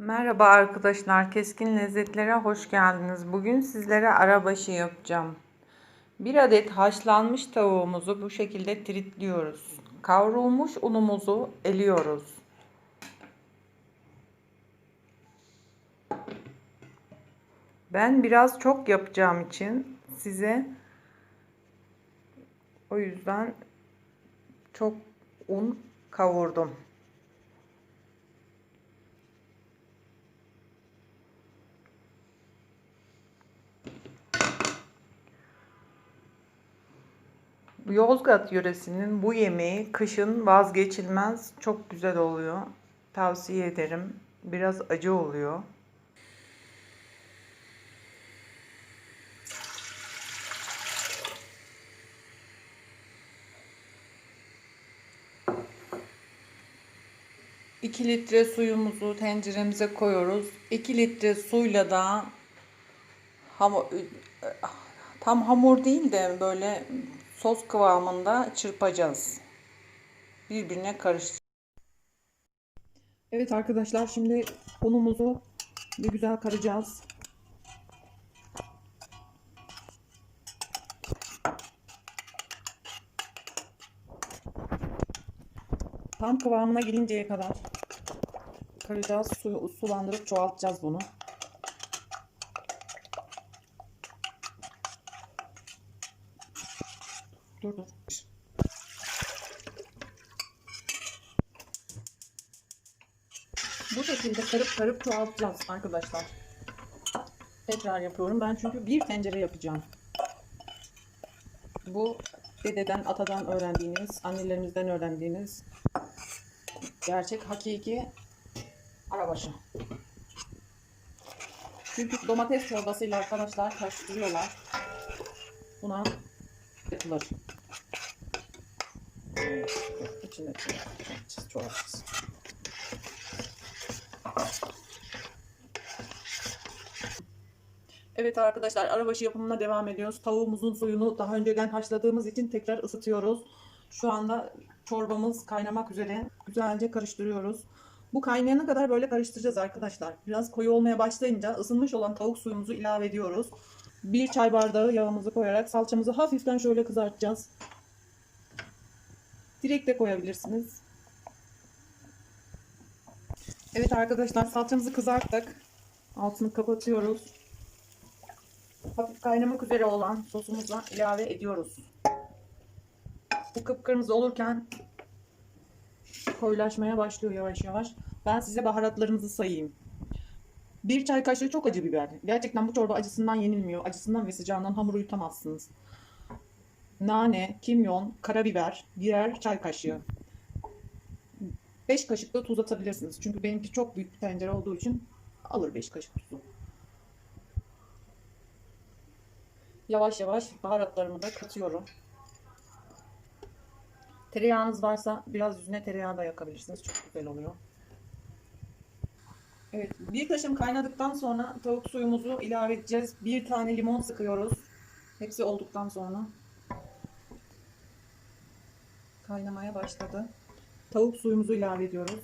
Merhaba arkadaşlar, Keskin Lezzetlere hoş geldiniz. Bugün sizlere arabaşı yapacağım. Bir adet haşlanmış tavuğumuzu bu şekilde tritliyoruz. Kavrulmuş unumuzu eliyoruz. Ben biraz çok yapacağım için size o yüzden çok un kavurdum. Yozgat yöresinin bu yemeği kışın vazgeçilmez çok güzel oluyor. Tavsiye ederim. Biraz acı oluyor. İki litre suyumuzu tenceremize koyuyoruz. 2 litre suyla da hamur, tam hamur değil de böyle sos kıvamında çırpacağız. Birbirine karıştır. Evet arkadaşlar şimdi unumuzu bir güzel karacağız. Tam kıvamına gelinceye kadar karacağız. Suyu sulandırıp çoğaltacağız bunu. Dur dur. Bu şekilde karıp karıp çoğaltacağız arkadaşlar. Tekrar yapıyorum. Ben çünkü bir tencere yapacağım. Bu dededen, atadan öğrendiğiniz, annelerimizden öğrendiğiniz gerçek, hakiki arabaşı. Çünkü domates çorbasıyla arkadaşlar karıştırıyorlar. Buna yapılır. İçine çoğaltacağız. Evet arkadaşlar arabaşı yapımına devam ediyoruz. Tavuğumuzun suyunu daha önceden haşladığımız için tekrar ısıtıyoruz. Şu anda çorbamız kaynamak üzere. Güzelce karıştırıyoruz. Bu kaynayana kadar böyle karıştıracağız arkadaşlar. Biraz koyu olmaya başlayınca ısınmış olan tavuk suyumuzu ilave ediyoruz. Bir çay bardağı yağımızı koyarak salçamızı hafiften şöyle kızartacağız. Direkt de koyabilirsiniz. Evet arkadaşlar salçamızı kızarttık. Altını kapatıyoruz. Hafif kaynamak üzere olan sosumuza ilave ediyoruz. Bu kıpkırmızı olurken koyulaşmaya başlıyor yavaş yavaş. Ben size baharatlarımızı sayayım. Bir çay kaşığı çok acı biber. Gerçekten bu çorba acısından yenilmiyor. Acısından ve sıcağından hamuru yutamazsınız. Nane, kimyon, karabiber, birer çay kaşığı. 5 kaşık da tuz atabilirsiniz. Çünkü benimki çok büyük bir tencere olduğu için alır 5 kaşık tuzu. Yavaş yavaş baharatlarımı da katıyorum. Tereyağınız varsa biraz yüzüne tereyağı da yakabilirsiniz. Çok güzel oluyor. Evet, bir taşım kaynadıktan sonra tavuk suyumuzu ilave edeceğiz. Bir tane limon sıkıyoruz. Hepsi olduktan sonra kaynamaya başladı. Tavuk suyumuzu ilave ediyoruz.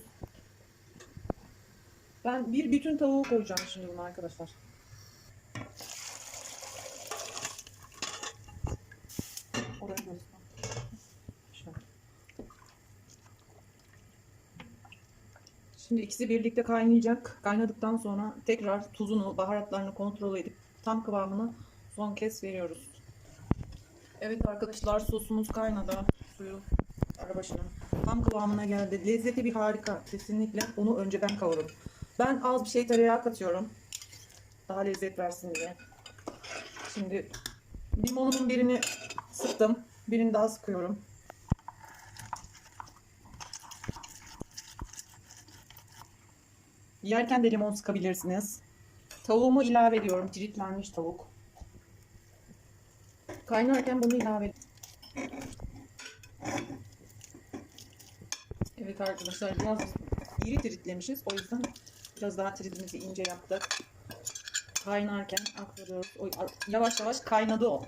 Ben bir bütün tavuğu koyacağım şimdi buna arkadaşlar. Şimdi ikisi birlikte kaynayacak. Kaynadıktan sonra tekrar tuzunu, baharatlarını kontrol edip tam kıvamını son kez veriyoruz. Evet arkadaşlar sosumuz kaynadı. Suyu arabaşının tam kıvamına geldi. Lezzeti bir harika. Kesinlikle onu önceden kavurun. Ben az bir şey tereyağı katıyorum. Daha lezzet versin diye. Şimdi limonumun birini sıktım. Birini daha sıkıyorum. Yerken de limon sıkabilirsiniz. Tavuğumu ilave ediyorum. Tritlenmiş tavuk. Kaynarken bunu ilave Evet arkadaşlar biraz iri tritlemişiz. O yüzden biraz daha tritimizi ince yaptık. Kaynarken aktarıyoruz. O, yavaş yavaş kaynadı o.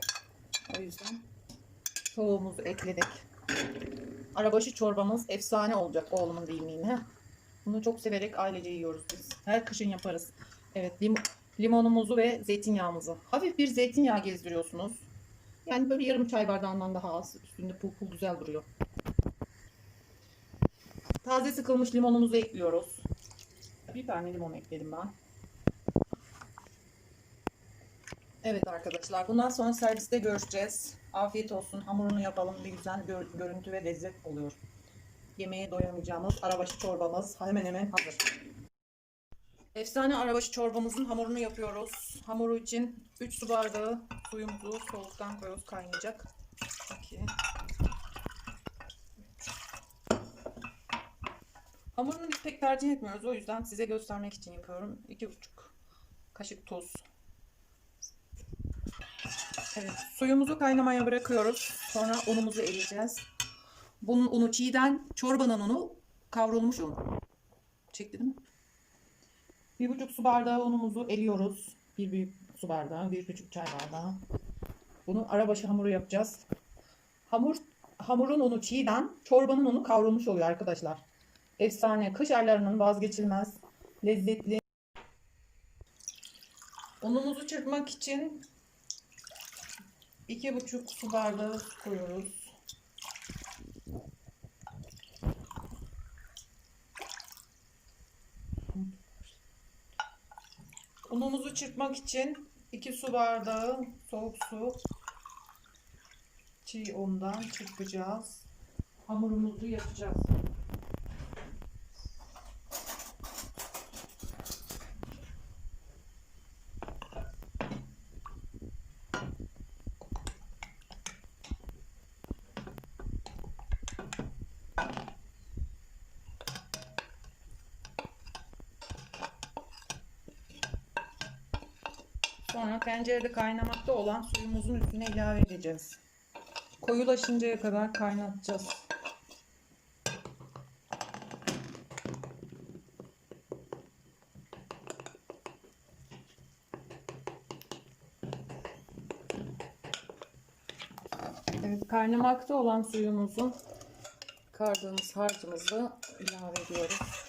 O yüzden tavuğumuzu ekledik. Arabaşı çorbamız efsane olacak oğlumun deyimiyle. Bunu çok severek ailece yiyoruz biz. Her kışın yaparız. Evet lim- limonumuzu ve zeytinyağımızı. Hafif bir zeytinyağı gezdiriyorsunuz. Yani böyle yarım çay bardağından daha az. Üstünde pul pul güzel duruyor. Taze sıkılmış limonumuzu ekliyoruz. Bir tane limon ekledim ben. Evet arkadaşlar bundan sonra serviste görüşeceğiz. Afiyet olsun. Hamurunu yapalım. Bir güzel gör- görüntü ve lezzet oluyor. Yemeğe doyamayacağımız arabaşı çorbamız hemen hemen hazır. Efsane arabaşı çorbamızın hamurunu yapıyoruz. Hamuru için 3 su bardağı suyumuzu soğuktan koyuyoruz kaynayacak. 2 Hamurunu pek tercih etmiyoruz. O yüzden size göstermek için yapıyorum. 2,5 kaşık tuz. Evet, suyumuzu kaynamaya bırakıyoruz. Sonra unumuzu eleyeceğiz. Bunun unu çiğden, çorbanın unu kavrulmuş un. Çekti değil mi? Bir buçuk su bardağı unumuzu eliyoruz. Bir büyük su bardağı, bir küçük çay bardağı. Bunu arabaşı hamuru yapacağız. Hamur, hamurun unu çiğden, çorbanın unu kavrulmuş oluyor arkadaşlar. Efsane, kış aylarının vazgeçilmez, lezzetli. Unumuzu çırpmak için iki buçuk su bardağı koyuyoruz. Unumuzu çırpmak için 2 su bardağı soğuk su çiğ undan çırpacağız. Hamurumuzu yapacağız. Sonra tencerede kaynamakta olan suyumuzun üstüne ilave edeceğiz. Koyulaşıncaya kadar kaynatacağız. Evet, kaynamakta olan suyumuzu kardığımız harcımızı ilave ediyoruz.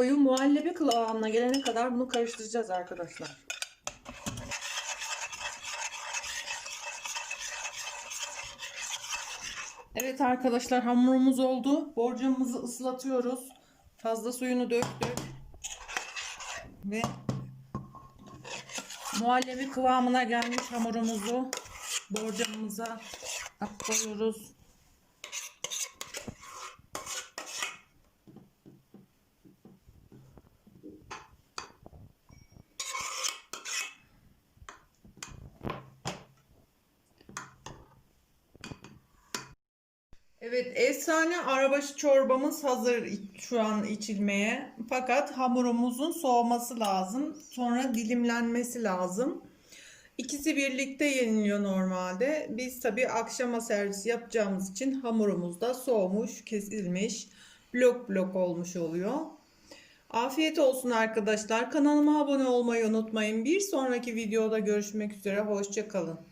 Koyu muhallebi kıvamına gelene kadar bunu karıştıracağız arkadaşlar. Evet arkadaşlar hamurumuz oldu. Borcamımızı ıslatıyoruz. Fazla suyunu döktük. Ve muhallebi kıvamına gelmiş hamurumuzu borcamımıza aktarıyoruz. Evet, efsane arabaşı çorbamız hazır şu an içilmeye. Fakat hamurumuzun soğuması lazım. Sonra dilimlenmesi lazım. İkisi birlikte yeniliyor normalde. Biz tabii akşama servis yapacağımız için hamurumuz da soğumuş, kesilmiş, blok blok olmuş oluyor. Afiyet olsun arkadaşlar. Kanalıma abone olmayı unutmayın. Bir sonraki videoda görüşmek üzere. Hoşça kalın.